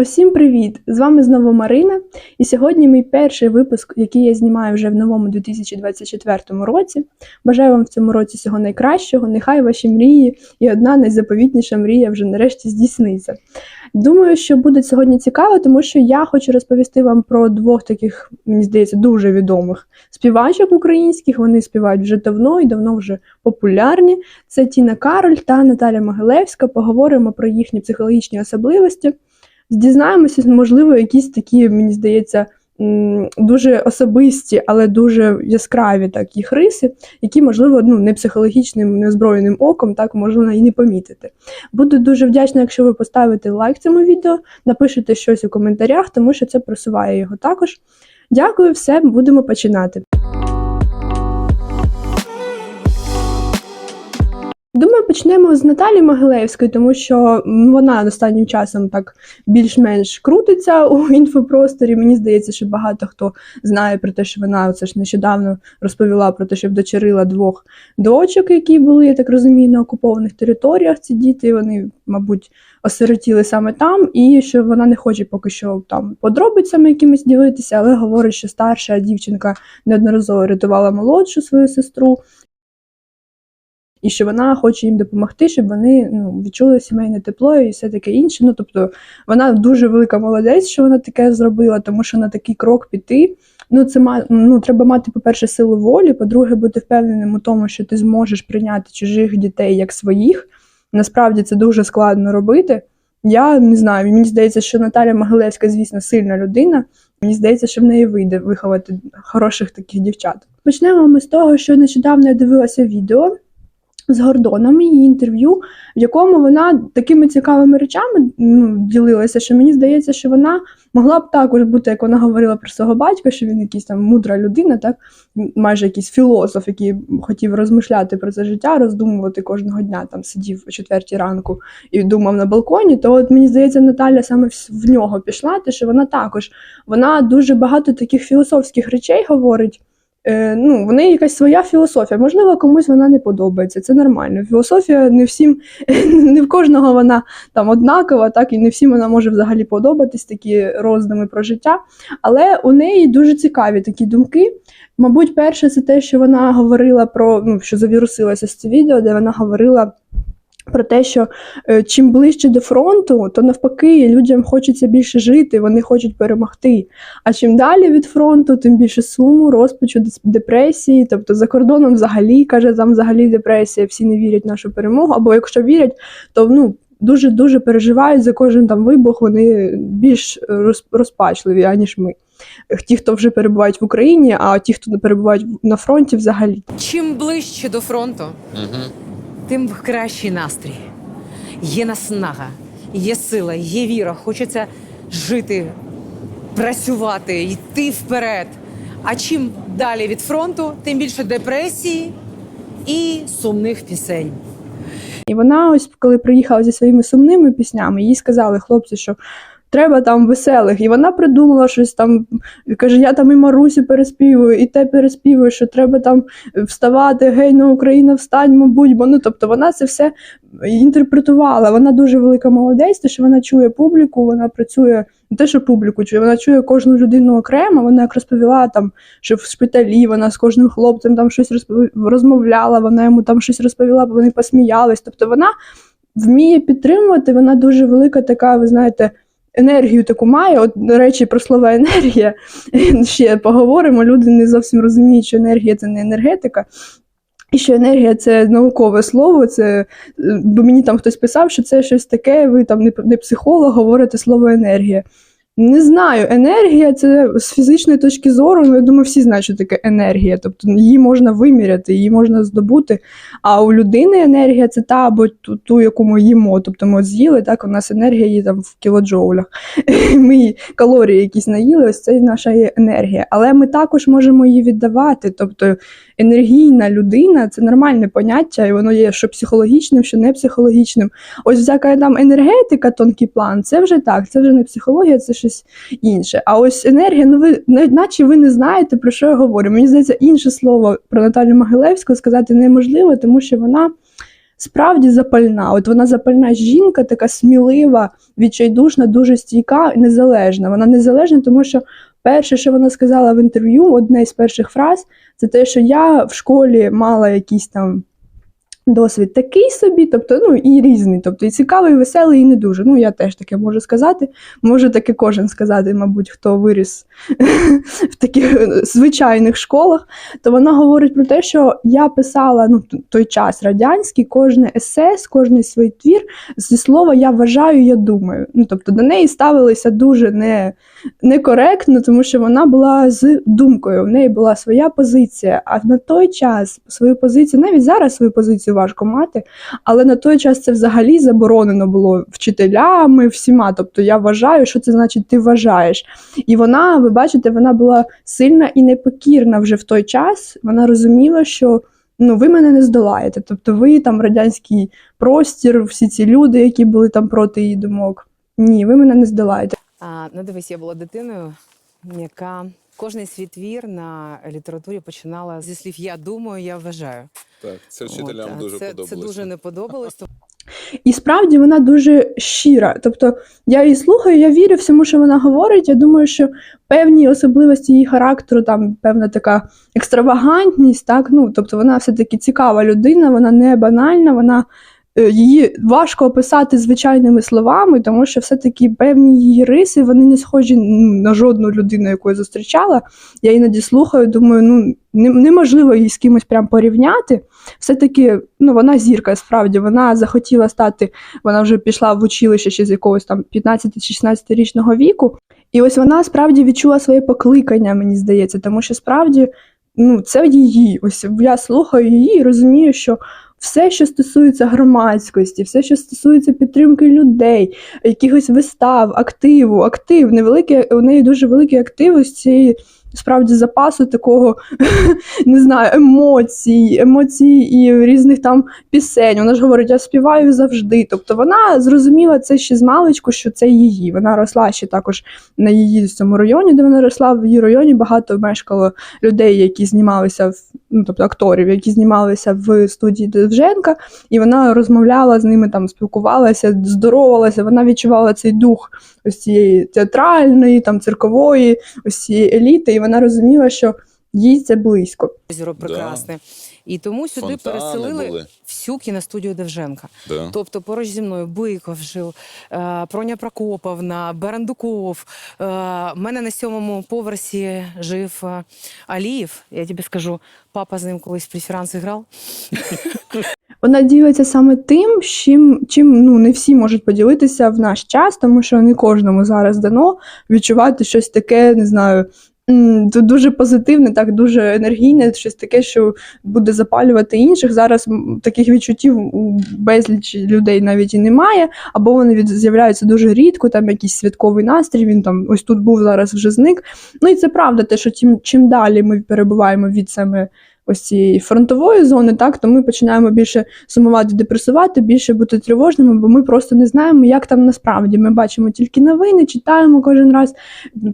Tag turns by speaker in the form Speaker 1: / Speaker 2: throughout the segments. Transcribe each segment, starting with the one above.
Speaker 1: Усім привіт! З вами знову Марина. І сьогодні мій перший випуск, який я знімаю вже в новому 2024 році. Бажаю вам в цьому році всього найкращого. Нехай ваші мрії і одна найзаповітніша мрія вже нарешті здійсниться. Думаю, що буде сьогодні цікаво, тому що я хочу розповісти вам про двох таких, мені здається, дуже відомих співачок українських. Вони співають вже давно і давно вже популярні. Це Тіна Кароль та Наталя Могилевська. Поговоримо про їхні психологічні особливості дізнаємося, можливо, якісь такі, мені здається, дуже особисті, але дуже яскраві так їх риси, які, можливо, ну, не психологічним, неозброєним оком так можна і не помітити. Буду дуже вдячна, якщо ви поставите лайк цьому відео, напишете щось у коментарях, тому що це просуває його також. Дякую, все, будемо починати. Думаю, почнемо з Наталі Могилевської, тому що вона останнім часом так більш-менш крутиться у інфопросторі. Мені здається, що багато хто знає про те, що вона це ж нещодавно розповіла про те, що вдочерила двох дочок, які були, я так розумію, на окупованих територіях. Ці діти вони, мабуть, осиротіли саме там, і що вона не хоче поки що там подробицями якимись ділитися, але говорить, що старша дівчинка неодноразово рятувала молодшу свою сестру і що вона хоче їм допомогти, щоб вони ну, відчули сімейне тепло і все таке інше. Ну тобто вона дуже велика молодець, що вона таке зробила, тому що на такий крок піти. Ну, це ну, треба мати, по-перше, силу волі, по-друге, бути впевненим у тому, що ти зможеш прийняти чужих дітей як своїх. Насправді це дуже складно робити. Я не знаю, мені здається, що Наталя Могилевська, звісно, сильна людина. Мені здається, що в неї вийде виховати хороших таких дівчат. Почнемо ми з того, що нещодавно я дивилася відео з Гордоном її інтерв'ю, в якому вона такими цікавими речами ну, ділилася, що мені здається, що вона могла б також бути, як вона говорила про свого батька, що він якийсь там мудра людина, так майже якийсь філософ, який хотів розмишляти про це життя, роздумувати кожного дня, там сидів о четвертій ранку і думав на балконі. То от мені здається, Наталя саме в, нього пішла, те, що вона також вона дуже багато таких філософських речей говорить. Е, ну, неї якась своя філософія. Можливо, комусь вона не подобається. Це нормально. Філософія не всім, не в кожного вона там однакова, так і не всім вона може взагалі подобатись, такі роздуми про життя. Але у неї дуже цікаві такі думки. Мабуть, перше, це те, що вона говорила про ну, що завірусилося з це відео, де вона говорила. Про те, що е, чим ближче до фронту, то навпаки людям хочеться більше жити, вони хочуть перемогти. А чим далі від фронту, тим більше суму, розпачу, депресії. Тобто за кордоном взагалі каже, там взагалі депресія, всі не вірять в нашу перемогу. Або якщо вірять, то ну дуже дуже переживають за кожен там вибух. Вони більш роз- розпачливі, аніж ми. Ті, хто вже перебувають в Україні, а ті, хто не перебувають на фронті, взагалі.
Speaker 2: Чим ближче до фронту,
Speaker 3: Угу.
Speaker 2: Тим кращий настрій. Є наснага, є сила, є віра. Хочеться жити, працювати, йти вперед. А чим далі від фронту, тим більше депресії і сумних пісень.
Speaker 1: І вона, ось коли приїхала зі своїми сумними піснями, їй сказали хлопці, що треба там веселих. І вона придумала щось там, каже, я там і Марусю переспівую, і те переспівую, що треба там вставати, гей, ну Україна, встань, мабуть. Бо ну тобто вона це все інтерпретувала. Вона дуже велика молодець, те, що вона чує публіку, вона працює не те, що публіку чує, вона чує кожну людину окремо. Вона як розповіла там, що в шпиталі вона з кожним хлопцем там щось розпов- розмовляла, вона йому там щось розповіла, бо вони посміялись. Тобто вона вміє підтримувати, вона дуже велика така, ви знаєте. Енергію таку має, от до речі, про слова енергія ще поговоримо. Люди не зовсім розуміють, що енергія це не енергетика, і що енергія це наукове слово. Це е, бо мені там хтось писав, що це щось таке. Ви там не, не психолог, говорите слово енергія. Не знаю, енергія це з фізичної точки зору. Ну я думаю, всі знають, що таке енергія. Тобто її можна виміряти, її можна здобути. А у людини енергія це та або ту, ту яку ми їмо. Тобто ми з'їли, так у нас енергія є там в кілоджоулях. Ми калорії якісь наїли, ось це наша є енергія. Але ми також можемо її віддавати. Тобто енергійна людина це нормальне поняття, і воно є що психологічним, що не психологічним. Ось всяка там енергетика, тонкий план, це вже так, це вже не психологія, це щось щось інше. А ось енергія, ну ви наче ви не знаєте, про що я говорю. Мені здається, інше слово про Наталю Могилевську сказати неможливо, тому що вона. Справді запальна, от вона запальна жінка, така смілива, відчайдушна, дуже стійка і незалежна. Вона незалежна, тому що перше, що вона сказала в інтерв'ю, одне з перших фраз, це те, що я в школі мала якийсь там досвід такий собі, тобто ну і різний, тобто і цікавий, і веселий, і не дуже. Ну я теж таке можу сказати. Може таке кожен сказати, мабуть, хто виріс в таких е, звичайних школах. То вона говорить про те, що я писала ну той час радянський, кожне есе, кожний свій твір зі слова я вважаю, я думаю. Ну тобто до неї ставилися дуже не некоректно, тому що вона була з думкою. В неї була своя позиція. А на той час свою позицію, навіть зараз свою позицію важко мати, але на той час це взагалі заборонено було вчителями, всіма. Тобто я вважаю, що це значить ти вважаєш. І вона, ви бачите, вона була сильна і непокірна вже в той час. Вона розуміла, що. Ну, ви мене не здолаєте. Тобто, ви там радянський простір, всі ці люди, які були там проти її думок. Ні, ви мене не здолаєте.
Speaker 2: А, ну дивись, я була дитиною, яка кожний свій твір на літературі починала зі слів Я думаю, я вважаю.
Speaker 3: Так, це вчителям
Speaker 2: От,
Speaker 3: дуже
Speaker 2: це,
Speaker 3: подобалося.
Speaker 2: Це дуже не подобалось.
Speaker 1: І справді вона дуже щира. Тобто я її слухаю, я вірю всьому, що вона говорить. Я думаю, що певні особливості її характеру, там певна така екстравагантність, так ну тобто вона все-таки цікава людина, вона не банальна, вона. Е, Її важко описати звичайними словами, тому що все-таки певні її риси вони не схожі на жодну людину, яку я зустрічала. Я іноді слухаю, думаю, ну неможливо її з кимось прям порівняти. Все-таки ну, вона зірка, справді, вона захотіла стати вона вже пішла в училище ще з якогось там 15 чи 16 річного віку. І ось вона справді відчула своє покликання, мені здається, тому що справді ну, це її. Ось я слухаю її і розумію, що все, що стосується громадськості, все, що стосується підтримки людей, якихось вистав, активу, актив, невеликий, у неї дуже великий актив ось цієї. Справді запасу такого не знаю, емоцій, емоцій і різних там пісень. Вона ж говорить, я співаю завжди. Тобто вона зрозуміла це ще з маличку, що це її. Вона росла ще також на її цьому районі, де вона росла. В її районі багато мешкало людей, які знімалися в ну, тобто акторів, які знімалися в студії Довженка, і вона розмовляла з ними, там спілкувалася, здоровалася. Вона відчувала цей дух ось цієї театральної, там циркової, ось цієї еліти, і вона розуміла, що їй це близько.
Speaker 2: озеро
Speaker 3: Да.
Speaker 2: прекрасне. І тому сюди
Speaker 3: Фонтани
Speaker 2: переселили
Speaker 3: були.
Speaker 2: всю кіностудію Девженка.
Speaker 3: Да.
Speaker 2: Тобто поруч зі мною Биков жив, е, Проня Прокоповна, Берендуков. Е, в мене на сьомому поверсі жив е, Алієв. Я тобі скажу, папа з ним колись в преферанс грав.
Speaker 1: Вона ділиться саме тим, чим, чим ну, не всі можуть поділитися в наш час, тому що не кожному зараз дано відчувати щось таке, не знаю. Дуже позитивне, так дуже енергійне, щось таке, що буде запалювати інших. Зараз таких відчуттів у безліч людей навіть і немає, або вони з'являються дуже рідко, там якийсь святковий настрій. Він там ось тут був, зараз вже зник. Ну і це правда, те, що тим, чим далі ми перебуваємо від саме ось цієї фронтової зони, так то ми починаємо більше сумувати, депресувати, більше бути тривожними, бо ми просто не знаємо, як там насправді. Ми бачимо тільки новини, читаємо кожен раз,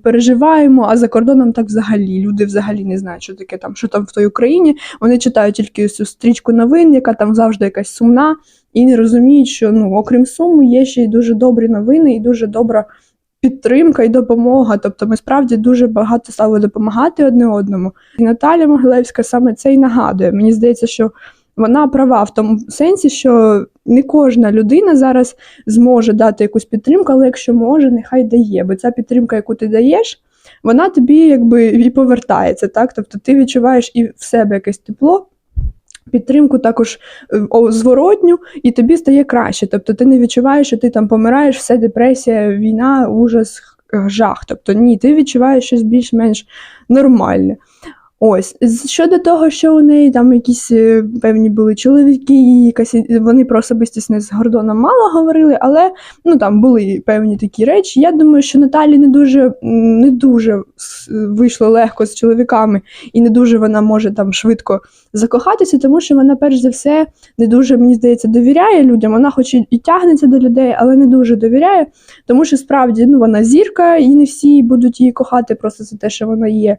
Speaker 1: переживаємо. А за кордоном так взагалі люди взагалі не знають, що таке там, що там в той Україні. Вони читають тільки цю стрічку новин, яка там завжди якась сумна, і не розуміють, що ну окрім суму є ще й дуже добрі новини і дуже добра. Підтримка і допомога, тобто ми справді дуже багато стали допомагати одне одному. І Наталя Могилевська саме це й нагадує. Мені здається, що вона права в тому сенсі, що не кожна людина зараз зможе дати якусь підтримку, але якщо може, нехай дає. Бо ця підтримка, яку ти даєш, вона тобі якби і повертається. Так? Тобто ти відчуваєш і в себе якесь тепло. Підтримку також е, зворотню, і тобі стає краще. Тобто ти не відчуваєш, що ти там помираєш, все депресія, війна, ужас, жах. Тобто ні, ти відчуваєш щось більш-менш нормальне. Ось щодо того, що у неї там якісь е, певні були чоловіки, якась вони про особистісність з Гордоном мало говорили, але ну там були певні такі речі. Я думаю, що Наталі не дуже не дуже вийшло легко з чоловіками, і не дуже вона може там швидко закохатися, тому що вона, перш за все, не дуже, мені здається, довіряє людям. Вона хоч і, і тягнеться до людей, але не дуже довіряє, тому що справді ну, вона зірка, і не всі будуть її кохати просто за те, що вона є.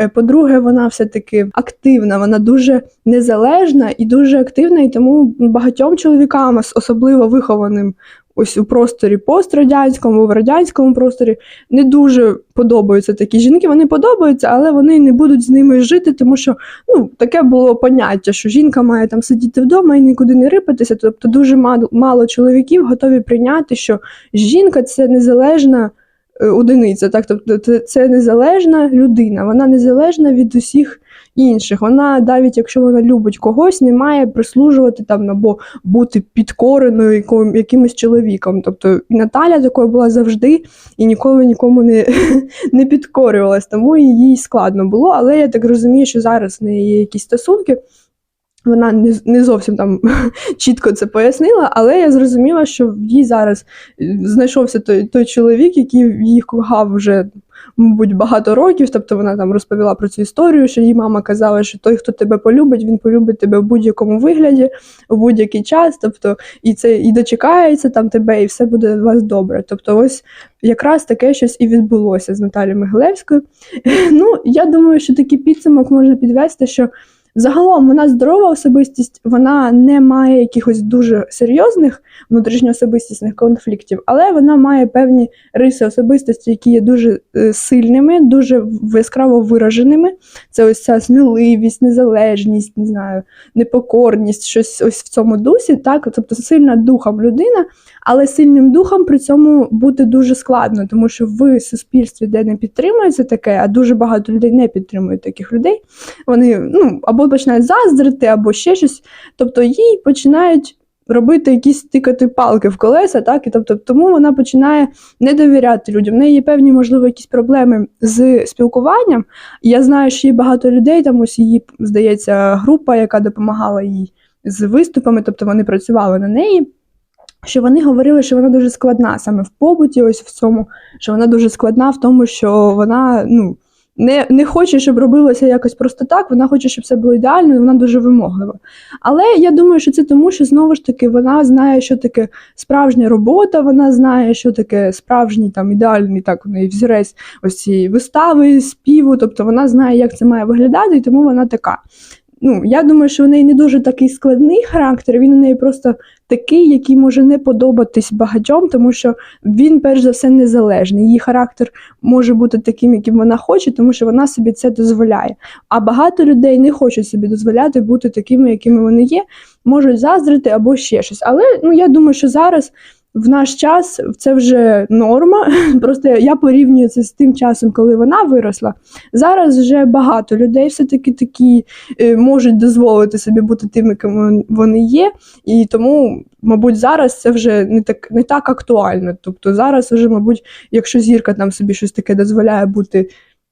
Speaker 1: Е, По-друге, вона все-таки активна, вона дуже незалежна і дуже активна, і тому багатьом чоловікам, особливо вихованим ось у просторі пострадянському, в радянському просторі, не дуже подобаються такі жінки. Вони подобаються, але вони не будуть з ними жити, тому що ну, таке було поняття, що жінка має там сидіти вдома і нікуди не рипатися. Тобто дуже мало, чоловіків готові прийняти, що жінка це незалежна одиниця, так тобто це, це незалежна людина, вона незалежна від усіх інших. Вона, навіть якщо вона любить когось, не має прислужувати там або бути підкореною яким- якимось чоловіком. Тобто Наталя такою була завжди і ніколи нікому не, не підкорювалась, тому їй складно було. Але я так розумію, що зараз в неї є якісь стосунки. Вона не, не зовсім там чітко це пояснила, але я зрозуміла, що в їй зараз е, знайшовся той, той чоловік, який її кохав вже, мабуть, багато років. Тобто вона там розповіла про цю історію, що її мама казала, що той, хто тебе полюбить, він полюбить тебе в будь-якому вигляді, у будь-який час. Тобто, і це і дочекається там тебе, і все буде у вас добре. Тобто, ось якраз таке щось і відбулося з Наталією Могилевською. Ну, я думаю, що такий підсумок можна підвести, що. Загалом вона здорова особистість, вона не має якихось дуже серйозних внутрішньоособистісних конфліктів, але вона має певні риси особистості, які є дуже е, сильними, дуже яскраво вираженими. Це ось ця сміливість, незалежність, не знаю, непокорність, щось ось в цьому дусі, так, тобто сильна духом людина, але сильним духом при цьому бути дуже складно, тому що в суспільстві, де не підтримується таке, а дуже багато людей не підтримують таких людей, вони ну, або починають заздрити, або ще щось. Тобто їй починають робити якісь тикати палки в колеса, так, і тобто тому вона починає не довіряти людям. В неї є певні, можливо, якісь проблеми з спілкуванням. Я знаю, що є багато людей, там ось її, здається, група, яка допомагала їй з виступами, тобто вони працювали на неї. Що вони говорили, що вона дуже складна саме в побуті, ось в цьому, що вона дуже складна в тому, що вона ну, не, не хоче, щоб робилося якось просто так, вона хоче, щоб все було ідеально, і вона дуже вимоглива. Але я думаю, що це тому, що знову ж таки вона знає, що таке справжня робота, вона знає, що таке справжній там ідеальний так у неї взірець ось цієї вистави, співу. Тобто вона знає, як це має виглядати, і тому вона така. Ну, я думаю, що у неї не дуже такий складний характер, він у неї просто такий, який може не подобатись багатьом, тому що він, перш за все, незалежний. Її характер може бути таким, яким вона хоче, тому що вона собі це дозволяє. А багато людей не хочуть собі дозволяти бути такими, якими вони є, можуть заздрити або ще щось. Але ну, я думаю, що зараз. В наш час це вже норма. Просто я порівнюю це з тим часом, коли вона виросла. Зараз вже багато людей все-таки такі е, можуть дозволити собі бути тими, ким вони є, і тому, мабуть, зараз це вже не так не так актуально. Тобто зараз вже, мабуть, якщо зірка там собі щось таке дозволяє бути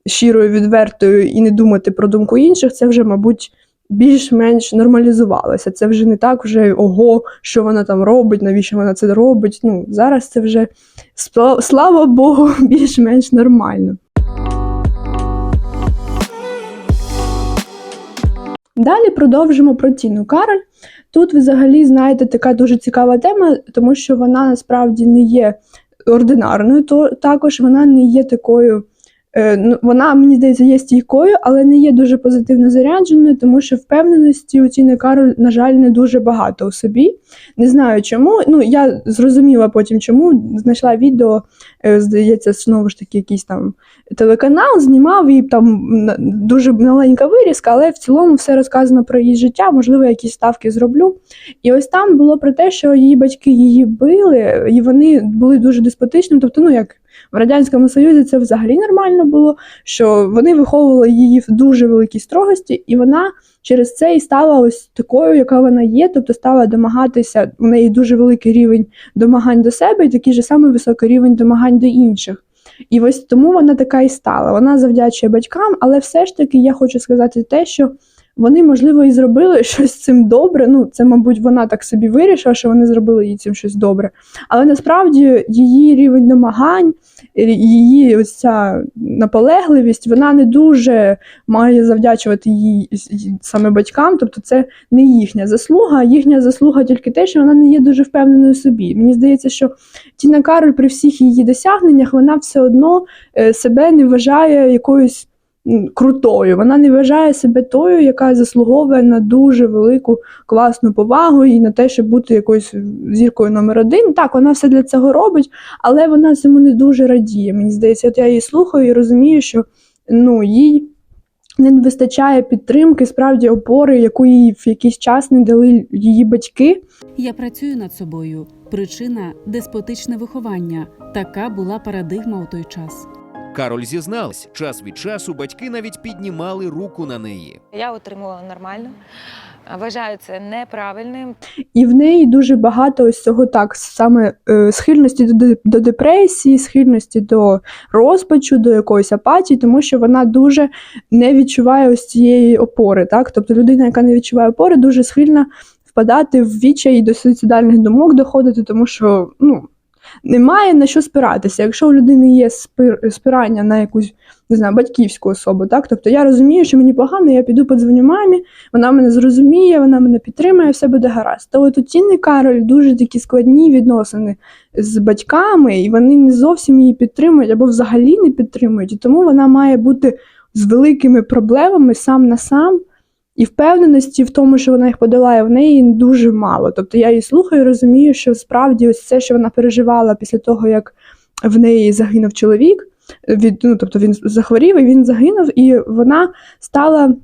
Speaker 1: щирою, відвертою і не думати про думку інших, це вже, мабуть, більш-менш нормалізувалося. Це вже не так, вже ого, що вона там робить, навіщо вона це робить. Ну, зараз це вже слава Богу, більш-менш нормально. Далі продовжимо про Тіну Кароль. Тут взагалі знаєте така дуже цікава тема, тому що вона насправді не є ординарною, то також вона не є такою. Е, ну, Вона, мені здається, є стійкою, але не є дуже позитивно зарядженою, тому що впевненості у Тіни Кароль, на жаль, не дуже багато у собі. Не знаю чому. Ну, я зрозуміла потім, чому знайшла відео, е, здається, знову ж таки, якийсь там телеканал знімав і там дуже маленька вирізка, але в цілому все розказано про її життя. Можливо, якісь ставки зроблю. І ось там було про те, що її батьки її били, і вони були дуже деспотичними. Тобто, ну як в радянському союзі це взагалі нормально було, що вони виховували її в дуже великій строгості, і вона через це і стала ось такою, яка вона є, тобто стала домагатися. У неї дуже великий рівень домагань до себе, і такий же самий високий рівень домагань до інших. І ось тому вона така і стала. Вона завдячує батькам, але все ж таки я хочу сказати те, що вони, можливо, і зробили щось цим добре. Ну, це, мабуть, вона так собі вирішила, що вони зробили їй цим щось добре. Але насправді її рівень намагань, е, її ось ця наполегливість, вона не дуже має завдячувати їй саме батькам. Тобто, це не їхня заслуга. Їхня заслуга тільки те, що вона не є дуже впевненою собі. Мені здається, що Тіна Кароль при всіх її досягненнях вона все одно е, себе не вважає якоюсь крутою. Вона не вважає себе тою, яка заслуговує на дуже велику класну повагу і на те, щоб бути якоюсь зіркою номер один. Так, вона все для цього робить, але вона цьому не дуже радіє. Мені здається, от я її слухаю і розумію, що ну їй. Не вистачає підтримки, справді опори, яку їй в якийсь час не дали її батьки.
Speaker 3: Я працюю над собою. Причина деспотичне виховання. Така була парадигма у той час.
Speaker 4: Кароль зізналась, час від часу батьки навіть піднімали руку на неї.
Speaker 5: Я отримувала нормально. Вважаю це неправильним.
Speaker 1: І в неї дуже багато ось цього так, саме е, схильності до, до депресії, схильності до розпачу, до якоїсь апатії, тому що вона дуже не відчуває ось цієї опори. Так? Тобто людина, яка не відчуває опори, дуже схильна впадати в відчай і до суїцидальних думок доходити, тому що ну, немає на що спиратися. Якщо у людини є спир- спирання на якусь не знаю, батьківську особу, так тобто я розумію, що мені погано, я піду подзвоню мамі, вона мене зрозуміє, вона мене підтримує, все буде гаразд. То от у Тіни Кароль дуже такі складні відносини з батьками, і вони не зовсім її підтримують або взагалі не підтримують. І тому вона має бути з великими проблемами сам на сам. І впевненості в тому, що вона їх подолає, в неї дуже мало. Тобто я її слухаю розумію, що справді ось це, що вона переживала після того, як в неї загинув чоловік, від, ну, тобто він захворів і він загинув, і вона стала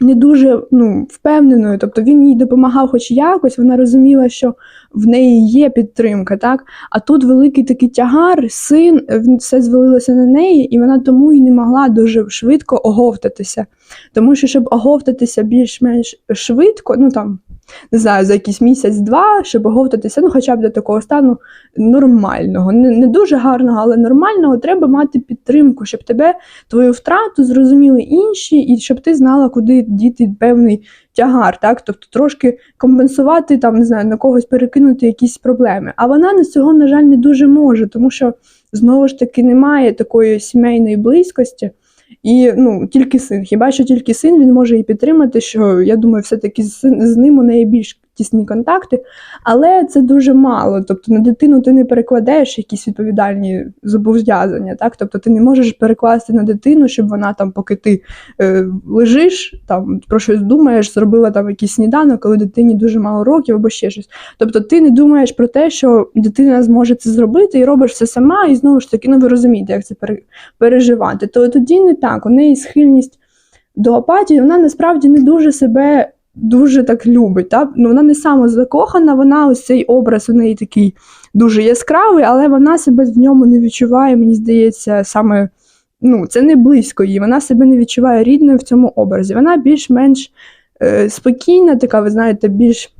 Speaker 1: не дуже ну, впевненою. Тобто він їй допомагав хоч якось, вона розуміла, що в неї є підтримка, так? А тут великий такий тягар, син, він- все звалилося на неї, і вона тому і не могла дуже швидко оговтатися. Тому що, щоб оговтатися більш-менш швидко, ну там. Не знаю, за якийсь місяць-два, щоб оговтатися, ну хоча б до такого стану нормального, не, не дуже гарного, але нормального, треба мати підтримку, щоб тебе твою втрату зрозуміли інші, і щоб ти знала, куди діти певний тягар, так? Тобто трошки компенсувати, там, не знаю, на когось перекинути якісь проблеми. А вона на цього, на жаль, не дуже може, тому що знову ж таки немає такої сімейної близькості. І ну, тільки син. Хіба що тільки син він може її підтримати, що я думаю, все-таки з, з ним у неї більш тісні контакти, але це дуже мало. Тобто на дитину ти не перекладаєш якісь відповідальні зобов'язання. Так? Тобто ти не можеш перекласти на дитину, щоб вона там, поки ти е, лежиш, там про щось думаєш, зробила там якийсь сніданок, коли дитині дуже мало років або ще щось. Тобто ти не думаєш про те, що дитина зможе це зробити, і робиш все сама, і знову ж таки, ну ви розумієте, як це переживати. То тоді не так. У неї схильність до апатії, вона насправді не дуже себе дуже так любить. Та? Ну, вона не самозакохана, вона ось цей образ у неї такий дуже яскравий, але вона себе в ньому не відчуває, мені здається, саме. Ну, це не близько їй, вона себе не відчуває рідною в цьому образі. Вона більш-менш е, спокійна, така, ви знаєте, більш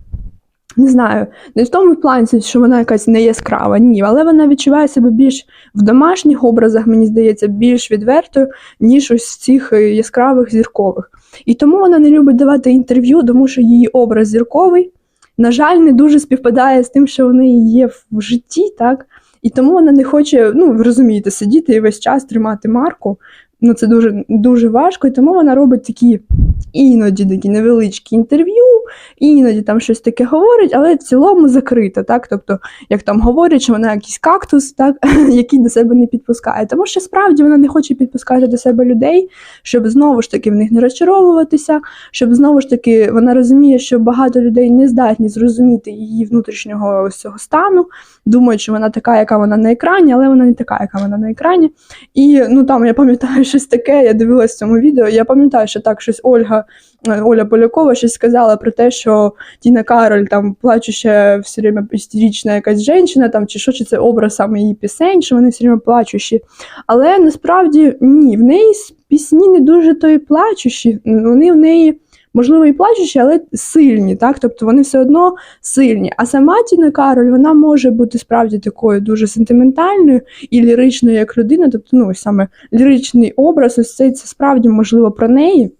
Speaker 1: не знаю, не в тому плані, що вона якась не яскрава, ні, але вона відчуває себе більш в домашніх образах, мені здається, більш відвертою, ніж ось цих е, яскравих зіркових. І тому вона не любить давати інтерв'ю, тому що її образ зірковий, на жаль, не дуже співпадає з тим, що в неї є в житті, так? І тому вона не хоче, ну, ви розумієте, сидіти і весь час тримати марку. Ну, це дуже, дуже важко, і тому вона робить такі іноді такі невеличкі інтерв'ю, іноді там щось таке говорить, але в цілому закрита, так? Тобто, як там говорять, що вона якийсь кактус, так, який до себе не підпускає. Тому що справді вона не хоче підпускати до себе людей, щоб знову ж таки в них не розчаровуватися, щоб знову ж таки вона розуміє, що багато людей не здатні зрозуміти її внутрішнього ось цього стану, думають, що вона така, яка вона на екрані, але вона не така, яка вона на екрані. І ну там я пам'ятаю щось таке, я дивилась в цьому відео. Я пам'ятаю, що так щось Ольга, Оля Полякова щось сказала про те, що Тіна Кароль там плачуща все время істерична якась жінка, там чи що, чи це образ саме її пісень, що вони все время плачущі. Але насправді ні, в неї пісні не дуже то і плачущі, вони в неї можливо, і плачучі, але сильні, так? Тобто вони все одно сильні. А сама Тіна Кароль, вона може бути справді такою дуже сентиментальною і ліричною як людина. Тобто, ну, саме ліричний образ, ось цей це справді можливо про неї.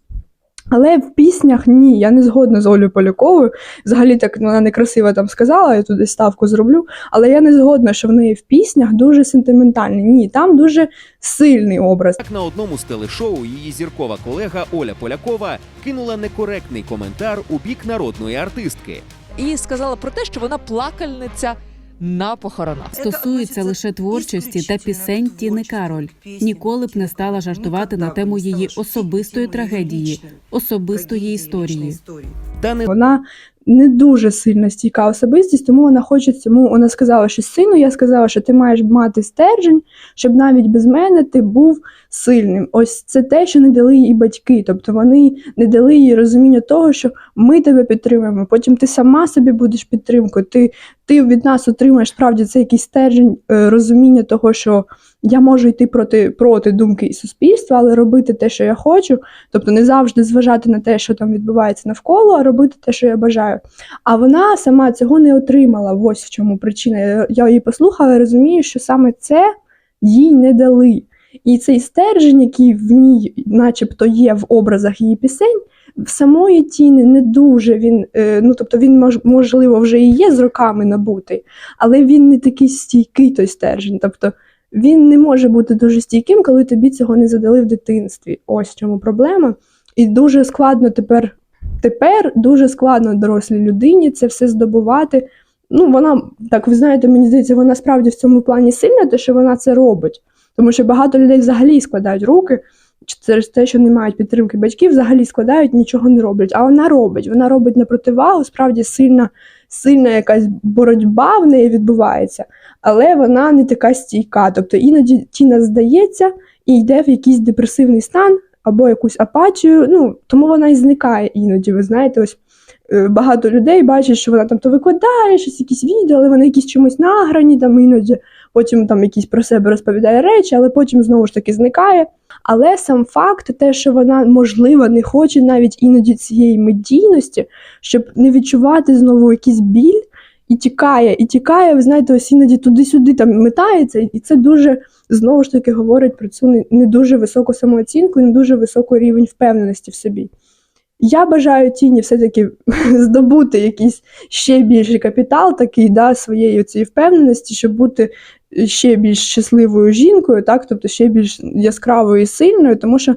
Speaker 1: Але в піснях ні, я не згодна з Олею Поляковою. Взагалі так вона некрасиво там сказала, я туди ставку зроблю. Але я не згодна, що в неї в піснях дуже сентиментальний. Ні, там дуже сильний образ.
Speaker 4: Так на одному з телешоу її зіркова колега Оля Полякова кинула некоректний коментар у бік народної артистки.
Speaker 6: і сказала про те, що вона плакальниця на похоронах.
Speaker 3: Стосується лише творчості та пісень Тіни Кароль. Ніколи б не стала жартувати на тему її особистої трагедії, особистої історії.
Speaker 4: Та не
Speaker 1: Вона не дуже сильно стійка особистість, тому вона хоче цьому. Вона сказала, що сину, я сказала, що ти маєш мати стержень, щоб навіть без мене ти був сильним. Ось це те, що не дали їй батьки. Тобто вони не дали їй розуміння того, що ми тебе підтримуємо. Потім ти сама собі будеш підтримкою. Ти, ти від нас отримаєш справді це якийсь стержень е, розуміння того, що я можу йти проти, проти думки і суспільства, але робити те, що я хочу. Тобто не завжди зважати на те, що там відбувається навколо, а робити те, що я бажаю. А вона сама цього не отримала. Ось в чому причина. Я, її послухала і розумію, що саме це їй не дали. І цей стержень, який в ній, начебто, є в образах її пісень, в самої тіни не дуже він, е, ну тобто він мож, можливо вже і є з роками набутий, але він не такий стійкий той стержень. Тобто він не може бути дуже стійким, коли тобі цього не задали в дитинстві. Ось в чому проблема. І дуже складно тепер, тепер дуже складно дорослій людині це все здобувати. Ну, вона, так ви знаєте, мені здається, вона справді в цьому плані сильна, те, що вона це робить. Тому що багато людей взагалі складають руки через те, що не мають підтримки батьків, взагалі складають, нічого не роблять. А вона робить. Вона робить на противагу, справді сильна, сильна якась боротьба в неї відбувається, але вона не така стійка. Тобто іноді Тіна здається і йде в якийсь депресивний стан або якусь апатію. Ну тому вона і зникає іноді. Ви знаєте, ось е, багато людей бачать, що вона там то викладає щось, якісь відео, але вони якісь чомусь награні, там іноді потім там якісь про себе розповідає речі, але потім знову ж таки зникає. Але сам факт, те, що вона можливо не хоче навіть іноді цієї медійності, щоб не відчувати знову якийсь біль. І тікає, і тікає, ви знаєте, ось іноді туди-сюди там метається, і це дуже знову ж таки говорить про цю не, дуже високу самооцінку і не дуже високий рівень впевненості в собі. Я бажаю тіні все-таки здобути якийсь ще більший капітал, такий да, своєї цієї впевненості, щоб бути ще більш щасливою жінкою, так, тобто ще більш яскравою і сильною, тому що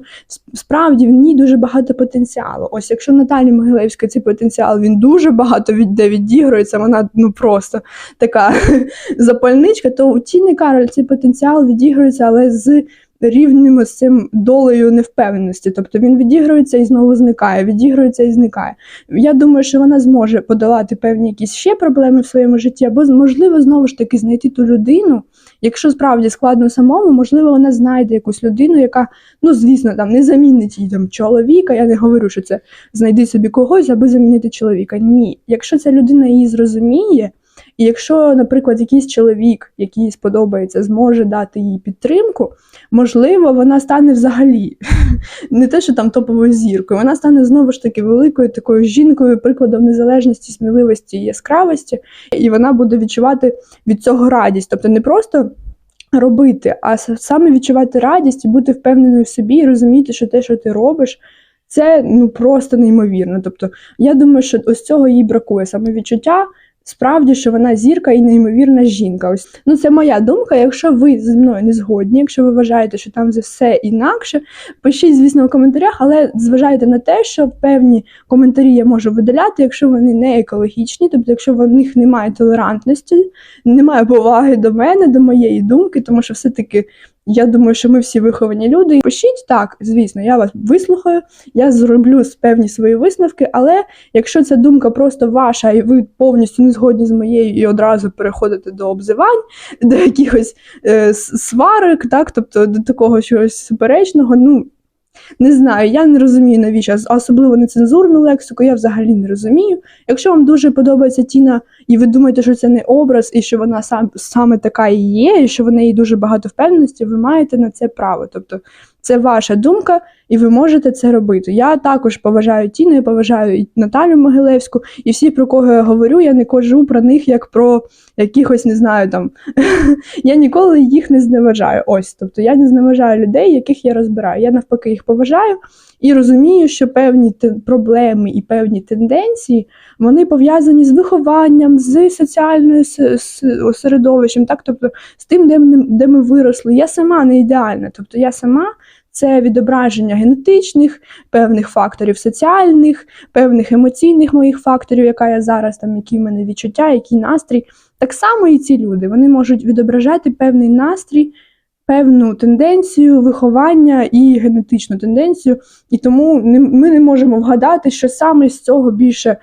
Speaker 1: справді в ній дуже багато потенціалу. Ось якщо Наталі Могилевська цей потенціал він дуже багато відде відігрується, вона ну просто така запальничка, то у Тіни Кароль цей потенціал відігрується, але з рівним з цим долею невпевненості. Тобто він відігрується і знову зникає, відігрується і зникає. Я думаю, що вона зможе подолати певні якісь ще проблеми в своєму житті, або можливо знову ж таки знайти ту людину. Якщо справді складно самому, можливо, вона знайде якусь людину, яка, ну звісно, там не замінить їй там чоловіка. Я не говорю, що це знайди собі когось, аби замінити чоловіка. Ні, якщо ця людина її зрозуміє. І якщо, наприклад, якийсь чоловік, який сподобається, зможе дати їй підтримку, можливо, вона стане взагалі не те, що там топовою зіркою, вона стане знову ж таки великою такою жінкою, прикладом незалежності, сміливості і яскравості, і вона буде відчувати від цього радість. Тобто не просто. Робити, а саме відчувати радість і бути впевненою в собі, і розуміти, що те, що ти робиш, це ну просто неймовірно. Тобто, я думаю, що ось цього їй бракує саме відчуття, Справді, що вона зірка і неймовірна жінка. Ось ну це моя думка. Якщо ви зі мною не згодні, якщо ви вважаєте, що там за все інакше, пишіть, звісно, в коментарях, але зважайте на те, що певні коментарі я можу видаляти, якщо вони не екологічні, тобто, якщо в них немає толерантності, немає поваги до мене, до моєї думки, тому що все-таки. Я думаю, що ми всі виховані люди. Пишіть так, звісно, я вас вислухаю, я зроблю певні свої висновки, але якщо ця думка просто ваша, і ви повністю не згодні з моєю і одразу переходите до обзивань, до якихось е, сварок, так, тобто до такого чогось суперечного, ну. Не знаю, я не розумію навіщо, особливо нецензурну лексику, я взагалі не розумію. Якщо вам дуже подобається Тіна, і ви думаєте, що це не образ, і що вона сам, саме така і є, і що в неї дуже багато впевненості, ви маєте на це право. Тобто це ваша думка, і ви можете це робити. Я також поважаю Тіну, я поважаю і Наталю Могилевську, і всі, про кого я говорю, я не кажу про них як про якихось, не знаю, там я ніколи їх не зневажаю. Ось, тобто я не зневажаю людей, яких я розбираю. Я навпаки їх поважаю і розумію, що певні проблеми і певні тенденції вони пов'язані з вихованням, з соціальною середовищем, так тобто з тим, де ми, де ми виросли. Я сама не ідеальна, тобто я сама. Це відображення генетичних, певних факторів соціальних, певних емоційних моїх факторів, яка я зараз, там, які в мене відчуття, який настрій. Так само і ці люди вони можуть відображати певний настрій, певну тенденцію виховання і генетичну тенденцію, і тому ми не можемо вгадати, що саме з цього більше,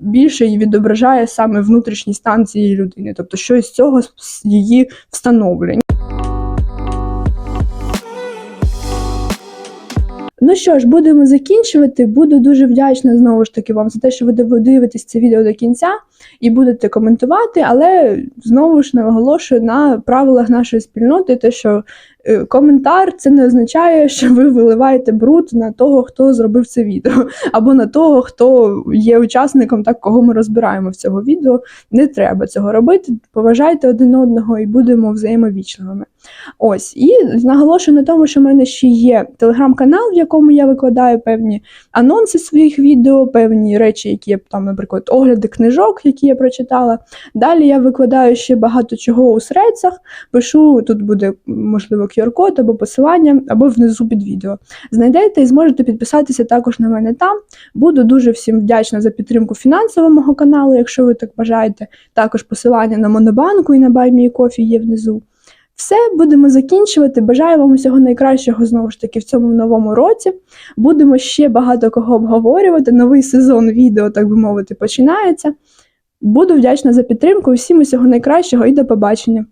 Speaker 1: більше і відображає саме внутрішній стан цієї людини, тобто що з цього її встановлює. Ну що ж, будемо закінчувати. Буду дуже вдячна знову ж таки вам за те, що ви див- дивитесь це відео до кінця і будете коментувати, але знову ж наголошую на правилах нашої спільноти, те, що е, коментар це не означає, що ви виливаєте бруд на того, хто зробив це відео, або на того, хто є учасником, так кого ми розбираємо в цього відео. Не треба цього робити. Поважайте один одного і будемо взаємовічливими. Ось і наголошую на тому, що в мене ще є телеграм-канал, в якому я викладаю певні анонси своїх відео, певні речі, які я там, наприклад, огляди книжок, які я прочитала. Далі я викладаю ще багато чого у срецях. Пишу тут буде можливо QR-код або посилання, або внизу під відео. Знайдете і зможете підписатися також на мене там. Буду дуже всім вдячна за підтримку фінансового мого каналу, якщо ви так бажаєте. Також посилання на Монобанку і на BuyMeCoffee є внизу. Все, будемо закінчувати. Бажаю вам усього найкращого знову ж таки в цьому новому році. Будемо ще багато кого обговорювати. Новий сезон відео, так би мовити, починається. Буду вдячна за підтримку. Всім усього найкращого і до побачення.